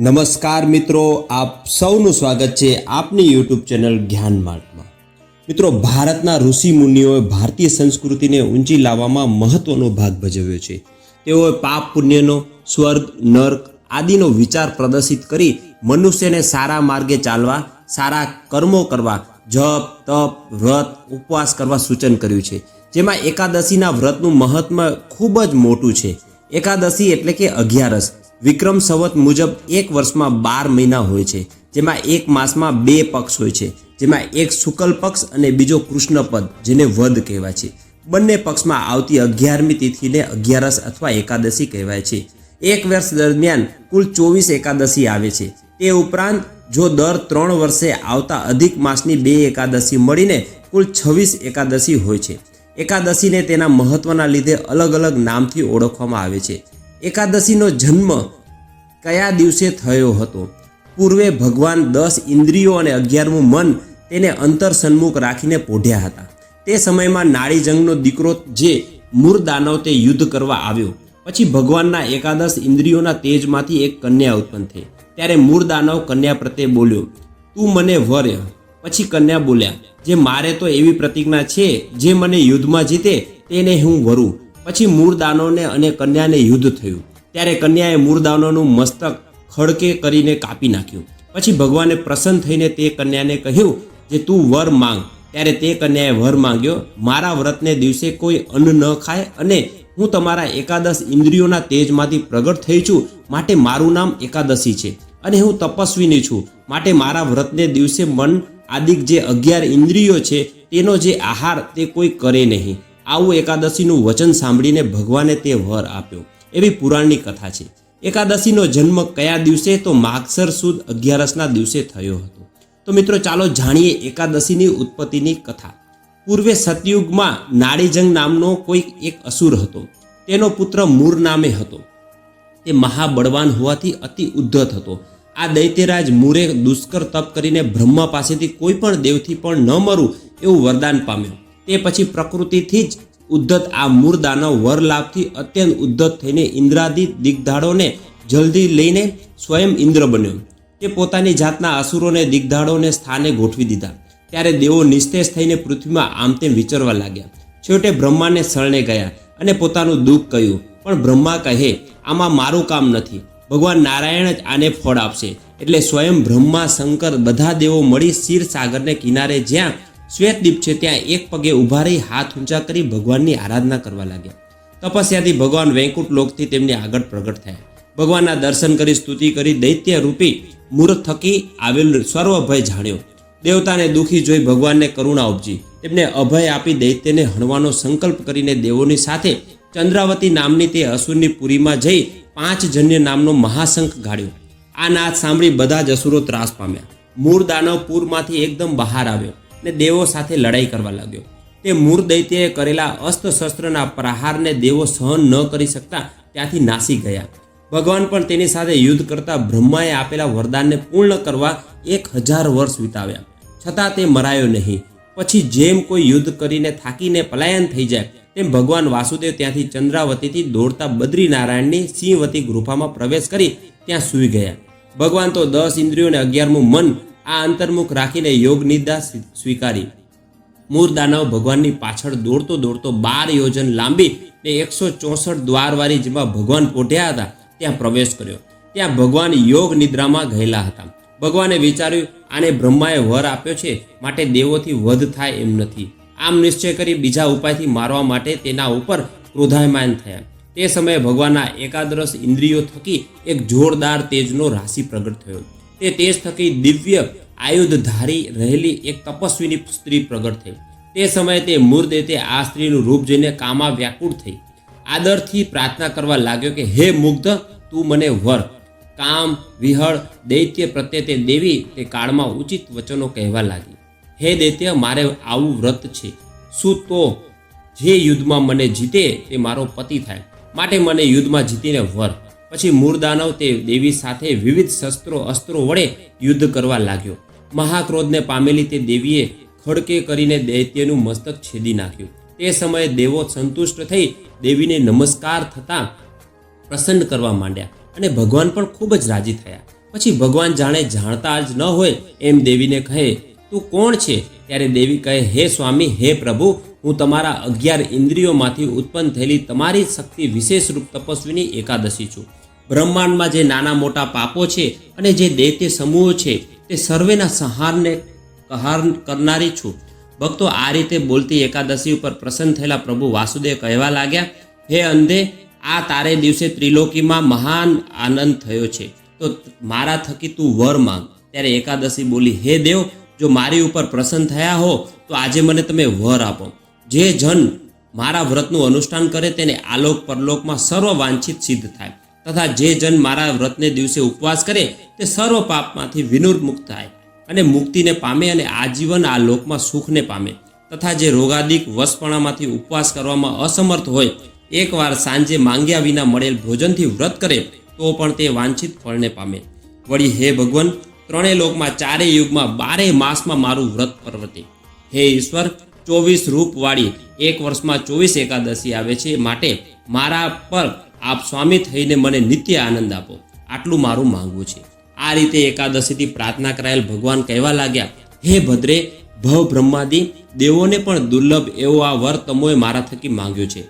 નમસ્કાર મિત્રો, આપ સૌનું સ્વાગત છે આપની યુટ્યુબ ચેનલ જ્ઞાન માર્ટમાં મિત્રો, ભારતના ઋષિ મુનિઓએ ભારતીય સંસ્કૃતિને ઊંચી લાવવામાં મહત્વનો ભાગ ભજવ્યો છે. તેઓએ પાપ પુણ્યનો, સ્વર્ગ, નર્ક આદિનો વિચાર પ્રદર્શિત કરી મનુષ્યને સારા માર્ગે ચાલવા, સારા કર્મો કરવા, જપ, તપ, વ્રત, ઉપવાસ કરવા સૂચન કર્યું છે. જેમાં એકાદશીના વ્રતનું મહત્વ ખૂબ જ મોટું છે. એકાદશી એટલે કે અગિયારસ. વિક્રમ સંવત મુજબ એક વર્ષમાં બાર મહિના હોય છે, જેમાં એક માસમાં બે પક્ષ હોય છે, જેમાં એક શુકલ પક્ષ અને બીજો કૃષ્ણ પદ, જેને વધ કહેવાય છે. બંને પક્ષમાં આવતી અગિયારમી તિથિને અગિયારસ અથવા એકાદશી કહેવાય છે. એક વર્ષ દરમિયાન કુલ ચોવીસ એકાદશી આવે છે. તે ઉપરાંત, જો દર ત્રણ વર્ષે આવતા અધિક માસની બે એકાદશી મળીને કુલ છવ્વીસ એકાદશી હોય છે. એકાદશીને તેના મહત્વના લીધે અલગ અલગ નામથી ઓળખવામાં આવે છે. એકાદશીનો જન્મ કયા દિવસે થયો હતો? પૂર્વે ભગવાન દસ ઇન્દ્રિયો અને અગિયારમું મન તેને અંતર સન્મુખ રાખીને પોઢ્યા હતા. તે સમયમાં નાળીજંગનો દીકરો જે મૂર દાનવ તે યુદ્ધ કરવા આવ્યો. પછી ભગવાનના એકાદશ ઇન્દ્રિયોના તેજમાંથી એક કન્યા ઉત્પન્ન થઈ. ત્યારે મૂળ દાનવ કન્યા પ્રત્યે બોલ્યો, તું મને વર. પછી કન્યા બોલ્યા, જે મારે તો એવી પ્રતિજ્ઞા છે, જે મને યુદ્ધમાં જીતે તેને હું વરું. પછી મૂળ દાનવને અને કન્યાને યુદ્ધ થયું. ત્યારે કન્યાએ મૂળદાનવનું મસ્તક ખડકે કરીને કાપી નાખ્યું. પછી ભગવાને પ્રસન્ન થઈને તે કન્યાને કહ્યું જે તું વર માંગ. ત્યારે તે કન્યાએ વર માંગ્યો, મારા વ્રતને દિવસે કોઈ અન્ન ન ખાય અને હું તમારા એકાદશ ઇન્દ્રિયોના તેજમાંથી પ્રગટ થઈ છું. માટે મારું નામ એકાદશી છે અને હું તપસ્વીની છું. માટે મારા વ્રતને દિવસે મન આદિક જે અગિયાર ઇન્દ્રિયો છે, તેનો જે આહાર તે કોઈ કરે નહીં. આવું એકાદશીનું વચન સાંભળીને ભગવાને તે વર આપ્યો. એવી પુરાણની કથા છે. એકાદશીનો જન્મ કયા દિવસે તો માગસર સુદ અગિયારસના દિવસે થયો હતો. તો મિત્રો ચાલો જાણીએ એકાદશીની ઉત્પત્તિની કથા. પૂર્વે સતયુગમાં નાડીજંગ નામનો કોઈ એક અસુર હતો. તેનો પુત્ર મૂર નામે હતો. તે મહાબળવાન હોવાથી અતિ ઉદ્ધત હતો. આ દૈત્યરાજ મૂરે દુષ્કર તપ કરીને બ્રહ્મા પાસેથી કોઈ પણ દેવથી પણ ન મરું એવું વરદાન પામ્યો. તે પછી પ્રકૃતિથી જ ઉદ્ધત આ મૂળ દાનવ વર લાભથી અત્યંત ઉદ્ધત થઈને ઇન્દ્રાદિ દિગ્ધાડોને જલ્દી લઈને સ્વયં ઇન્દ્ર બન્યો. તે પોતાની જાતના અસુરોને દિગ્ધાડોને સ્થાને ગોઠવી દીધા. ત્યારે દેવો નિસ્તેજ થઈને પૃથ્વીમાં આમ તેમ વિચરવા લાગ્યા. છેવટે બ્રહ્માને શરણે ગયા અને પોતાનું દુઃખ કહ્યું, પણ બ્રહ્મા કહે, આમાં મારું કામ નથી. ભગવાન નારાયણ જ આને ફળ આપશે. એટલે સ્વયં બ્રહ્મા, શંકર બધા દેવો મળી ક્ષીર સાગરને કિનારે જ્યાં શ્વેતદીપ છે ત્યાં એક પગે ઊભા રહી હાથ ઊંચા કરી ભગવાનની આરાધના કરવા લાગ્યા. તપસ્યાથી ભગવાન વૈકુંઠ લોકથી તેમની આગળ પ્રગટ થયા. ભગવાનના દર્શન કરી, સ્તુતિ કરી, દૈત્ય રૂપી મૂર્ત થકી આવેલ સર્વ ભય જાણ્યો. દેવતાને દુઃખી જોઈ ભગવાનને કરુણા ઉપજી. તેમને અભય આપી દૈત્યને હણવાનો સંકલ્પ કરીને દેવોની સાથે ચંદ્રાવતી નામની તે અસુરની પુરીમાં જઈ પાંચ જન્ય નામનો મહાશંખ ગાળ્યો. આ નાદ સાંભળી બધા જ અસુરો ત્રાસ પામ્યા. મૂળ દાનવ પૂરમાંથી એકદમ બહાર આવ્યો. ને દેવો સાથે લડાઈ કરવા લાગ્યો. તે મૂળ દૈત્યએ કરેલા અસ્ત્ર શસ્ત્રના પ્રહારને દેવો સહન ન કરી શકતા ત્યાંથી નાસી ગયા. ભગવાન પણ તેની સાથે યુદ્ધ કરતા બ્રહ્માએ આપેલા વરદાનને પૂર્ણ કરવા એક હજાર વર્ષ વિતાવ્યા. છતાં તે મરાયો નહીં. પછી જેમ કોઈ યુદ્ધ કરીને થાકીને પલાયન થઈ જાય, તેમ ભગવાન વાસુદેવ ત્યાંથી ચંદ્રાવતીથી દોડતા બદ્રીનારાયણની સિંહવતી ગુફામાં પ્રવેશ કરી ત્યાં સૂઈ ગયા. ભગવાન તો દસ ઇન્દ્રિયોને અગિયારમું મન આ અંતર્મુખ રાખીને યોગ નિદ્રા સ્વીકારી. મૂળ દાનવ ભગવાનની પાછળ દોડતો દોડતો બાર યોજન લાંબી ને એકસો ચોસઠ દ્વારવાળી જેમાં ભગવાન પોઢ્યા હતા, ત્યાં પ્રવેશ કર્યો. ત્યાં ભગવાન યોગ નિદ્રામાં ગયેલા હતા. ભગવાને વિચાર્યું, આને બ્રહ્માએ વર આપ્યો છે, માટે દેવોથી વધ થાય એમ નથી. આમ નિશ્ચય કરી બીજા ઉપાયથી મારવા માટે તેના ઉપર ક્રોધાયમાન થયા. તે સમયે ભગવાનના એકાદરસ ઇન્દ્રિયો થકી એક જોરદાર તેજનો રાશિ પ્રગટ થયો. તે તેજ થકી દિવ્ય આયુધ ધારી રહેલી એક તપસ્વીની સ્ત્રી પ્રગટ થઈ. તે સમયે તે મૂર્દેતે આ સ્ત્રીનું રૂપ જોઈને કામા વ્યાકુળ થઈ. આદરથી પ્રાર્થના કરવા લાગ્યો કે, હે મુગ્ધ, તું મને વર. કામ, વિહળ, દૈત્ય પ્રત્યે તે દેવી તે કાળમાં ઉચિત વચનો કહેવા લાગી. હે દૈત્ય, મારે આવું વ્રત છે. શું તો જે યુદ્ધમાં મને જીતે તે મારો પતિ થાય. માટે મને યુદ્ધમાં જીતીને વર. પછી મૂળદાનવ તે દેવી સાથે વિવિધ શસ્ત્રો, અસ્ત્રો વડે યુદ્ધ કરવા લાગ્યો. મહાક્રોધને પામેલી તે દેવીએ ખડકે કરીને દૈત્યનું મસ્તક છેદી નાખ્યું. તે સમયે દેવો સંતુષ્ટ થઈ દેવીને નમસ્કાર થતાં પ્રસન્ન કરવા માંડ્યા અને ભગવાન પણ ખૂબ જ રાજી થયા. પછી ભગવાન જાણે જાણતા જ ન હોય એમ દેવીને કહે, તું કોણ છે? ત્યારે દેવી કહે, હે સ્વામી, હે પ્રભુ, હું તમારા અગિયાર ઇન્દ્રિયોમાંથી ઉત્પન્ન થયેલી તમારી શક્તિ વિશેષ રૂપ તપસ્વીની એકાદશી છું. બ્રહ્માંડમાં જે નાના મોટા પાપો છે અને જે દૈત્ય સમૂહો છે, તે સર્વેના સંહારને કહાર કરનારી છું. ભક્તો, આ રીતે બોલતી એકાદશી ઉપર પ્રસન્ન થયેલા પ્રભુ વાસુદેવ કહેવા લાગ્યા, હે અંધે, આ તારે દિવસે ત્રિલોકીમાં મહાન આનંદ થયો છે. તો મારા થકી તું વર માંગ. ત્યારે એકાદશી બોલી, હે દેવ, જો મારી ઉપર પ્રસન્ન થયા હો, તો આજે મને તમે વર આપો. જે જન મારા વ્રતનું અનુષ્ઠાન કરે, તેને આલોક પરલોકમાં સર્વ વાંછિત સિદ્ધ થાય. તથા જે જન મારા વ્રતને દિવસે ઉપવાસ કરે, તે સર્વ પાપમાંથી વિનુર્મુક્ત થાય અને મુક્તિને પામે અને આજીવન આ લોકમાં સુખને પામે. તથા જે રોગાદિક વસપણામાંથી ઉપવાસ કરવામાં અસમર્થ હોય, એકવાર સાંજે માંગ્યા વિના મળેલ ભોજનથી વ્રત કરે, તો પણ તે વાંછિત ફળને પામે. વળી હે ભગવાન, ત્રણેય લોકમાં ચારેય યુગમાં બારે માસમાં મારું વ્રત પર્વતે. હે ઈશ્વર, ચોવીસ રૂપવાળી એક વર્ષમાં ચોવીસ એકાદશી આવે છે, માટે મારા પર આપ સ્વામી થઈને મને નિત્ય આનંદ આપો. આટલું મારું માંગવું છે. આ રીતે એકાદશીથી પ્રાર્થના કરાયેલ ભગવાન કહેવા લાગ્યા, હે ભદ્રે, ભવ બ્રહ્માદિ, દેવોને પણ દુર્લભ એવો આ વર તમોએ મારા થકી માંગ્યો છે.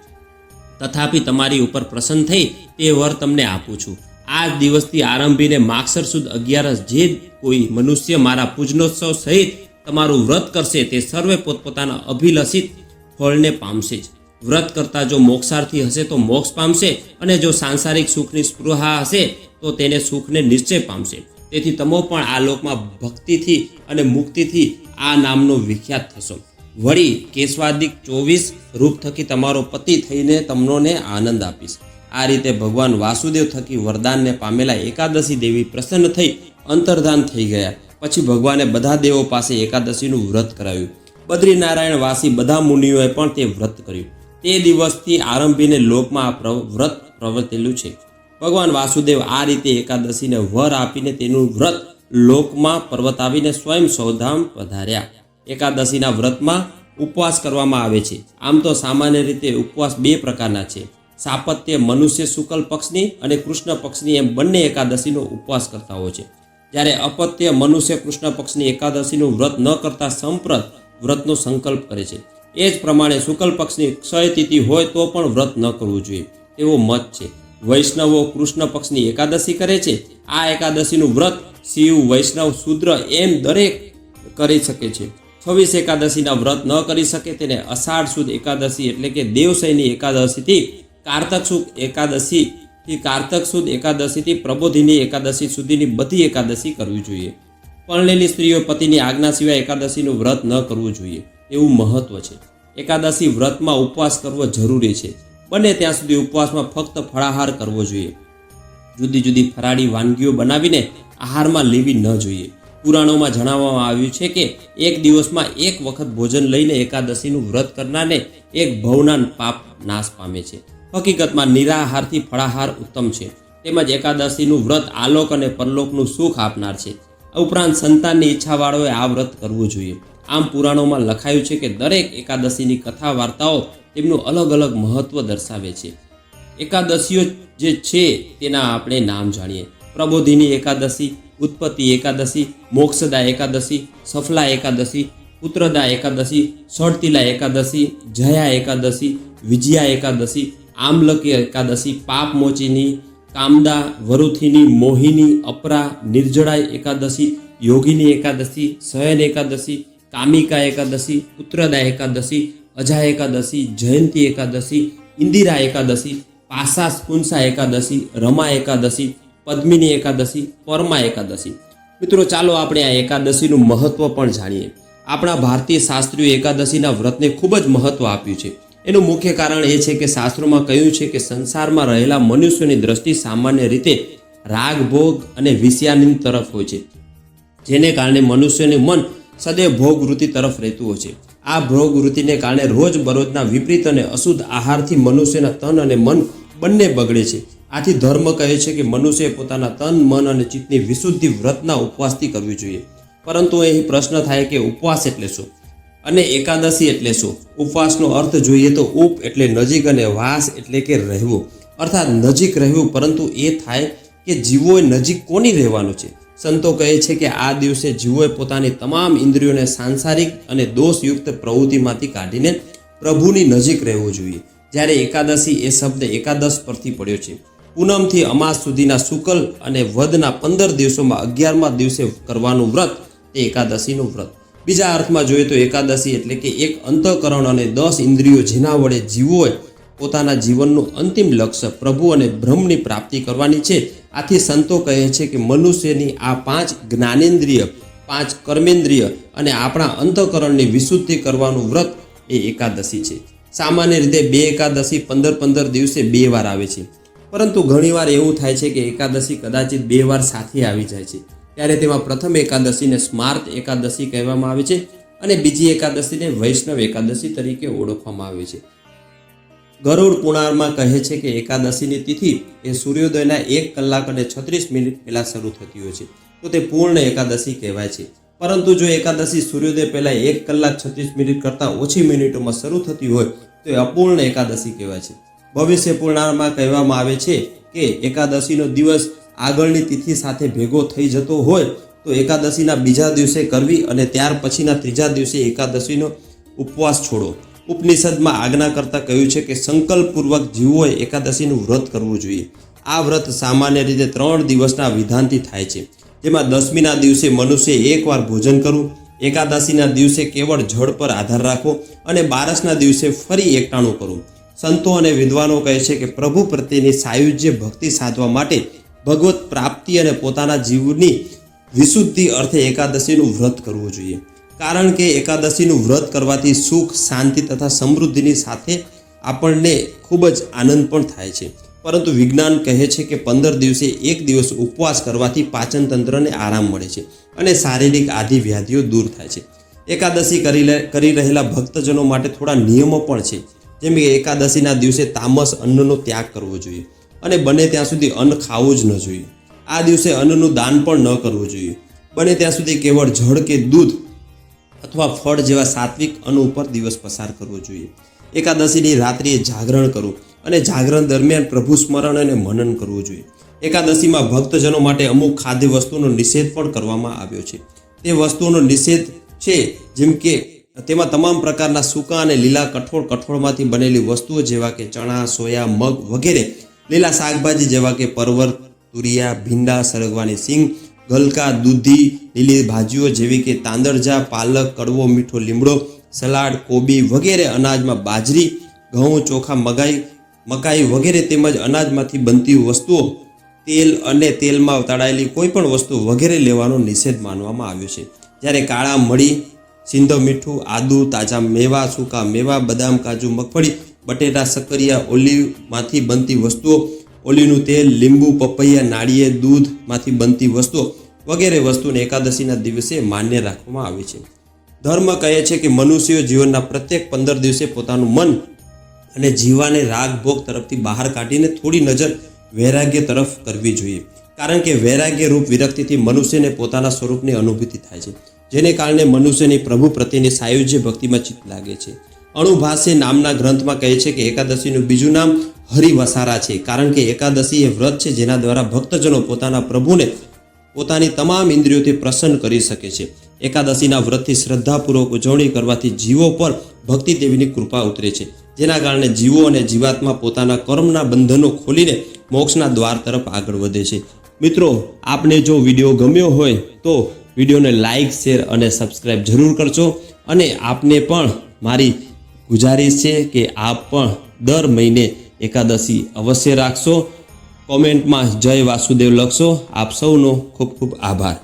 તથાપી તમારી ઉપર પ્રસન્ન થઈ તે વર તમને આપું છું. આ દિવસથી આરંભીને માગસર સુદ અગિયારસ જે કોઈ મનુષ્ય મારા પૂજનોત્સવ સહિત તમારું વ્રત કરશે તે સર્વે પોતપોતાના અભિલષિત ફળને પામશે જ. વ્રત કરતા જો મોક્ષાર્થી હશે તો મોક્ષ પામશે અને જો સાંસારિક સુખની સ્પૃહા હશે તો તેને સુખને નિશ્ચય પામશે. તેથી તમો પણ આ લોકમાં ભક્તિથી અને મુક્તિથી આ નામનો વિખ્યાત થશો. વળી કેશવાદિક ચોવીસ રૂપ થકી તમારો પતિ થઈને તમનોને આનંદ આપીશ. આ રીતે ભગવાન વાસુદેવ થકી વરદાનને પામેલા એકાદશી દેવી પ્રસન્ન થઈ અંતર્ધાન થઈ ગયા. પછી ભગવાને બધા દેવો પાસે એકાદશીનું વ્રત કરાવ્યું. બદ્રીનારાયણ વાસી બધા મુનિઓએ પણ તે વ્રત કર્યું. તે દિવસથી આરંભીને લોકમાં આ વ્રત પ્રવર્તેલું છે. ભગવાન વાસુદેવ આ રીતે એકાદશીને વર આપીને તેનું વ્રત લોકમાં પર્વતાવીને સ્વયં સૌધામ પધાર્યા. એકાદશીના વ્રતમાં ઉપવાસ કરવામાં આવે છે. આમ તો સામાન્ય રીતે ઉપવાસ બે પ્રકારના છે. સાપત્ય, મનુષ્ય, શુક્લ પક્ષની અને કૃષ્ણ પક્ષની એમ બંને એકાદશીનો ઉપવાસ કરતા હોય છે. જ્યારે અપત્ય, મનુષ્ય, કૃષ્ણ પક્ષની એકાદશીનું વ્રત ન કરતા સંપ્રત વ્રતનો સંકલ્પ કરે છે. એ જ પ્રમાણે શુક્લ પક્ષની ક્ષયતિથિ હોય તો પણ વ્રત ન કરવું જોઈએ. તેવો મત છે. વૈષ્ણવો કૃષ્ણ પક્ષની એકાદશી કરે છે. આ એકાદશીનું વ્રત શિવ, વૈષ્ણવ, શુદ્ર એમ દરેક કરી શકે છે. છવ્વીસ એકાદશીના વ્રત ન કરી શકે તેને અષાઢ સુદ એકાદશી એટલે કે દેવશયની એકાદશીથી કારતક સુદ એકાદશીથી કારતક સુદ એકાદશીથી પ્રબોધિની એકાદશી સુધીની બધી એકાદશી કરવી જોઈએ. પરણેલી સ્ત્રીઓ પતિની આજ્ઞા સિવાય એકાદશીનું વ્રત ન કરવું જોઈએ. એવું મહત્વ છે. એકાદશી વ્રતમાં ઉપવાસ કરવો જરૂરી છે. બને ત્યાં સુધી ઉપવાસમાં ફક્ત ફળાહાર કરવો જોઈએ. જુદી જુદી ફરાળી વાનગીઓ બનાવીને આહારમાં લેવી ન જોઈએ. પુરાણોમાં જણાવવામાં આવ્યું છે કે એક દિવસમાં એક વખત ભોજન લઈને એકાદશીનું વ્રત કરનારને એક ભવના પાપ નાશ પામે છે. હકીકતમાં નિરાહારથી ફળાહાર ઉત્તમ છે. તેમજ એકાદશીનું વ્રત આલોક અને પરલોકનું સુખ આપનાર છે. ઉપરાંત સંતાનની ઈચ્છાવાળોએ આ વ્રત કરવું જોઈએ. આમ પુરાણોમાં લખાયું છે કે દરેક એકાદશીની કથા વાર્તાઓ તેમનું અલગ અલગ મહત્વ દર્શાવે છે. એકાદશીઓ જે છે તેના આપણે નામ જાણીએ. પ્રબોધિની એકાદશી, ઉત્પત્તિ એકાદશી, મોક્ષદા એકાદશી, સફલા એકાદશી, પુત્રદા એકાદશી, ષડતિલા એકાદશી, જયા એકાદશી, વિજયા એકાદશી, આમલકી એકાદશી પાપમોચીની કામદા, વરુથીની, મોહિની, અપરા નિર્જળા એકાદશી, યોગીની એકાદશી, શયન એકાદશી કામિકા એકાદશી, પુત્રદા એકાદશી અજા એકાદશી, જયંતી એકાદશી, ઇન્દિરા એકાદશી, પાસા સ્પુંસા એકાદશી, રમા એકાદશી, પદ્મિની એકાદશી, પરમા એકાદશી. મિત્રો, ચાલો આપણે આ એકાદશીનું મહત્વ પણ જાણીએ. આપણા ભારતીય શાસ્ત્રીઓ એકાદશીના વ્રતને ખૂબ જ મહત્વ આપ્યું છે. એનું મુખ્ય કારણ એ છે કે શાસ્ત્રોમાં કહ્યું છે કે સંસારમાં રહેલા મનુષ્યોની દ્રષ્ટિ સામાન્ય રીતે રાગ ભોગ અને વિષયાની તરફ હોય છે. જેને કારણે મનુષ્યનું મન સદૈવ ભોગવૃત્તિ તરફ રહેતું હોય છે. આ ભોગવૃત્તિને કારણે રોજ બરોજના વિપરીત અને અશુદ્ધ આહારથી મનુષ્યના તન અને મન બંને બગડે છે. આથી ધર્મ કહે છે કે મનુષ્યએ પોતાના તન, મન અને ચિત્તની વિશુદ્ધિ વ્રતના ઉપવાસથી કરવી જોઈએ. પરંતુ અહીં પ્રશ્ન થાય કે ઉપવાસ એટલે શું? અને એકાદશી એટલે શું? ઉપવાસનો અર્થ જોઈએ તો ઉપ એટલે નજીક અને વાસ એટલે કે રહેવું. અર્થાત નજીક રહેવું, પરંતુ એ થાય કે જીવોએ નજીક કોની રહેવાનું છે? સંતો કહે છે કે આ દિવસે જીવોએ પોતાની તમામ ઇન્દ્રિયોને સાંસારિક અને દોષયુક્ત પ્રવૃત્તિમાંથી કાઢીને પ્રભુની નજીક રહેવું જોઈએ. જ્યારે એકાદશી એ શબ્દ એકાદશ પરથી પડ્યો છે. પૂનમથી અમાસ સુધીના શુકલ અને વદના પંદર દિવસોમાં અગિયારમા દિવસે કરવાનું વ્રત એ એકાદશીનું વ્રત. બીજા અર્થમાં જોઈએ તો એકાદશી એટલે કે એક અંતઃકરણ અને દસ ઇન્દ્રિયો જેના વડે જીવોએ પોતાના જીવનનું અંતિમ લક્ષ્ય પ્રભુ અને બ્રહ્મની પ્રાપ્તિ કરવાની છે. આથી સંતો કહે છે કે મનુષ્યની આ પાંચ જ્ઞાનેન્દ્રિય, પાંચ કર્મેન્દ્રિય અને આપણા અંતઃકરણની વિશુદ્ધિ કરવાનું વ્રત એ એકાદશી છે. સામાન્ય રીતે બે એકાદશી પંદર પંદર દિવસે બે વાર આવે છે. પરંતુ ઘણીવાર એવું થાય છે કે એકાદશી કદાચિત બે વાર સાથે આવી જાય છે. ત્યારે તેમાં પ્રથમ એકાદશીને સ્માર્ત એકાદશી કહેવામાં આવે છે અને બીજી એકાદશીને વૈષ્ણવ એકાદશી તરીકે ઓળખવામાં આવે છે. ગરુડ પુણારમાં કહે છે કે એકાદશીની તિથિ એ સૂર્યોદયના એક કલાક અને છત્રીસ મિનિટ પહેલાં શરૂ થતી હોય છે. તો તે પૂર્ણ એકાદશી કહેવાય છે. પરંતુ જો એકાદશી સૂર્યોદય પહેલાં એક કલાક છત્રીસ મિનિટ કરતાં ઓછી મિનિટોમાં શરૂ થતી હોય, તો એ અપૂર્ણ એકાદશી કહેવાય છે. ભવિષ્ય પૂર્ણામાં કહેવામાં આવે છે કે એકાદશીનો દિવસ આગળની તિથિ સાથે ભેગો થઈ જતો હોય, તો એકાદશીના બીજા દિવસે કરવી અને ત્યાર પછીના ત્રીજા દિવસે એકાદશીનો ઉપવાસ છોડો. ઉપનિષદમાં આજ્ઞા કરતાં કહ્યું છે કે સંકલ્પપૂર્વક જીવોએ એકાદશીનું વ્રત કરવું જોઈએ. આ વ્રત સામાન્ય રીતે ત્રણ દિવસના વિધાનથી થાય છે. જેમાં દસમીના દિવસે મનુષ્ય એકવાર ભોજન કરવું, એકાદશીના દિવસે કેવળ જળ પર આધાર રાખવો અને બારસના દિવસે ફરી એકટાણું કરવું. સંતો અને વિદ્વાનો કહે છે કે પ્રભુ પ્રત્યેની સાયુજ્ય ભક્તિ સાધવા માટે ભગવત પ્રાપ્તિ અને પોતાના જીવની વિશુદ્ધિ અર્થે એકાદશીનું વ્રત કરવું જોઈએ. કારણ કે એકાદશીનું વ્રત કરવાથી સુખ, શાંતિ તથા સમૃદ્ધિની સાથે આપણને ખૂબ જ આનંદ પણ થાય છે. પરંતુ વિજ્ઞાન કહે છે કે પંદર દિવસે એક દિવસ ઉપવાસ કરવાથી પાચન તંત્રને આરામ મળે છે અને શારીરિક આદિ વ્યાધિઓ દૂર થાય છે. એકાદશી કરી કરી રહેલા ભક્તજનો માટે થોડા નિયમો પણ છે. જેમ કે એકાદશીના દિવસે તામસ અન્નનો ત્યાગ કરવો જોઈએ અને બને ત્યાં સુધી અન્ન ખાવું જ ન જોઈએ. આ દિવસે અન્નનું દાન પણ ન કરવું જોઈએ. બને ત્યાં સુધી કેવળ જળ કે દૂધ અથવા ફળ જેવા સાત્વિક અન્ન ઉપર દિવસ પસાર કરવો જોઈએ. એકાદશીની રાત્રિએ જાગરણ કરવું અને જાગરણ દરમિયાન પ્રભુ સ્મરણ અને મનન કરવું જોઈએ. એકાદશીમાં ભક્તજનો માટે અમુક ખાદ્ય વસ્તુનો નિષેધ પણ કરવામાં આવ્યો છે. તે વસ્તુઓનો નિષેધ છે, જેમ કે તેમાં તમામ પ્રકારના સૂકા અને લીલા કઠોળ કઠોળમાંથી બનેલી વસ્તુઓ જેવા કે ચણા, સોયા, મગ વગેરે લીલા શાકભાજી જેવા કે પરવર, તુરિયા, ભીંડા, સરગવાની સિંગ ગલકા, દૂધી, લીલી ભાજીઓ જેવી કે તાંદરજા, પાલક, કડવો, મીઠો લીમડો, સલાડ, કોબી વગેરે અનાજમાં બાજરી, ઘઉં, ચોખા, મગાઈ, મકાઈ વગેરે તેમજ અનાજમાંથી બનતી વસ્તુઓ, તેલ અને તેલમાં તળાયેલી કોઈ પણ વસ્તુ વગેરે લેવાનો નિષેધ માનવામાં આવ્યો છે. જ્યારે કાળા મળી સિંધો મીઠું, આદુ, તાજા મેવા, સૂકા મેવા, બદામ, કાજુ, મગફળી, બટેટા, સક્કરિયા ઓલિવમાંથી બનતી વસ્તુઓ, ઓલીનું તેલ, લીંબુ, પપૈયા, નાળિયેર, દૂધમાંથી બનતી વસ્તુઓ વગેરે વસ્તુને એકાદશીના દિવસે માન્ય રાખવામાં આવે છે. ધર્મ કહે છે કે મનુષ્યો જીવનના પ્રત્યેક પંદર દિવસે પોતાનું મન અને જીવાને રાગ ભોગ તરફથી બહાર કાઢીને થોડી નજર વૈરાગ્ય તરફ કરવી જોઈએ. કારણ કે વૈરાગ્ય રૂપ વિરક્તિથી મનુષ્યને પોતાના સ્વરૂપની અનુભૂતિ થાય છે, જેને કારણે મનુષ્યની પ્રભુ પ્રત્યેની સાયુજ્ય ભક્તિમાં ચિત્ત લાગે છે. અણુભાષ્ય નામના ગ્રંથમાં કહે છે કે એકાદશીનું બીજું નામ હરિવસારા છે, કારણ કે એકાદશી એ વ્રત છે જેના દ્વારા ભક્તજનો પોતાના પ્રભુને પોતાની તમામ ઇન્દ્રિયોથી પ્રસન્ન કરી શકે છે. એકાદશીના વ્રતથી શ્રદ્ધાપૂર્વક ઉજવણી કરવાથી જીવો પર ભક્તિ દેવીની કૃપા ઉતરે છે. જેના કારણે જીવો અને જીવાત્મા પોતાના કર્મના બંધનો ખોલીને મોક્ષના દ્વાર તરફ આગળ વધે છે. મિત્રો, આપને જો વીડિયો ગમ્યો હોય તો વિડીયોને લાઇક શેર અને સબસ્ક્રાઈબ જરૂર કરજો અને આપને પણ મારી ગુજારિશ છે કે આપ પણ દર મહિને એકાદશી અવશ્ય રાખશો. કોમેન્ટમાં જય વાસુદેવ લખશો. આપ સૌનો ખૂબ ખૂબ આભાર.